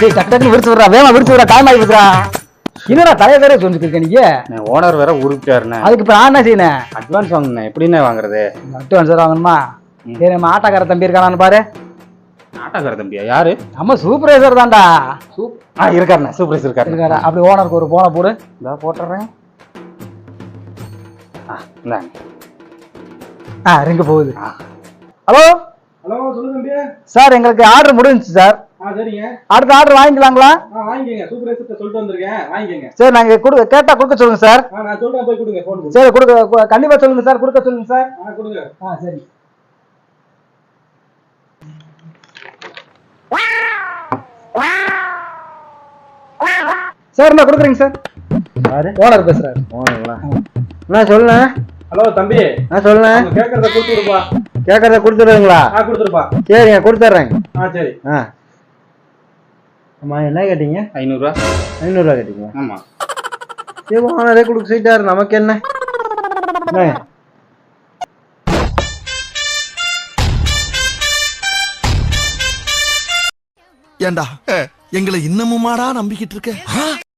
டக்கு டக்குன்னு விரிச்சு விடுறா வேமா விரிச்சு விடுறா டைம் ஆகி விடுறா என்னடா தலைய வேற சொல்லிட்டு இருக்க நீ ஓனர் வேற உருப்பிட்டாருண்ணே அதுக்கு இப்ப நான் என்ன செய்யணும்? அட்வான்ஸ் வாங்கினேன். எப்படிண்ணே வாங்குறது? அட்வான்ஸ் வாங்கணுமா? சரி நம்ம ஆட்டோக்கார தம்பி இருக்கானான்னு பாரு. ஆட்டோக்கார தம்பியா? யாரு? நம்ம சூப்பர்வைசர் தான்டா. சூப் ஆ இருக்காருண்ணே. சூப்பர் இருக்காரு. இருக்காரா. அப்படி ஓனருக்கு ஒரு போனை போடு. இதா போட்டுறேன். ஆ ரிங்க போகுது. ஆ. ஹலோ ஹலோ சொல்லுங்க தம்பி. சார் எங்களுக்கு ஆர்டர் முடிஞ்சுச்சு சார் அடுத்த ஆர்டர் வாங்கிக்கலாங்களா? ஆ வாங்கிக்கங்க. சூப்பர்வைசர்ட்ட சொல்லிட்டு வந்திருக்கேன். வாங்கிக்கங்க. சரி நாங்க கொடுக்க கேட்டா கொடுக்க சொல்லுங்க சார். நான் சரி கொடுக்க கண்டிப்பா சொல்லுங்க சார். கொடுக்க சொல்லுங்க சார். ஆ கொடுங்க. ஆ சரி. சார் நான் கொடுக்குறேங்க சார். யாரு? ஓனர் பேசுறாரு. ஓனருங்களா என்ன சொல்லுண்ணே. ஹலோ தம்பி. நான் அவங்க கேட்கறத கொடுத்துருப்பா கேட்கறத கொடுத்துருவீங்களா ஆ கொடுத்துருப்பா சரிங்க கொடுத்துட்றேங்க. ஆ சரி. ஆ. அம்மா என்ன கேட்டீங்க? ஐநூறுரூவா ஐநூறுரூவா கேட்டீங்க. ஆமா. சரி ஓனரே கொடுக்க சொல்லிட்டாரு நமக்கு என்ன? என்ன? ஏண்டா? எங்களை இன்னமுமாடா நம்பிக்கிட்டு இருக்க?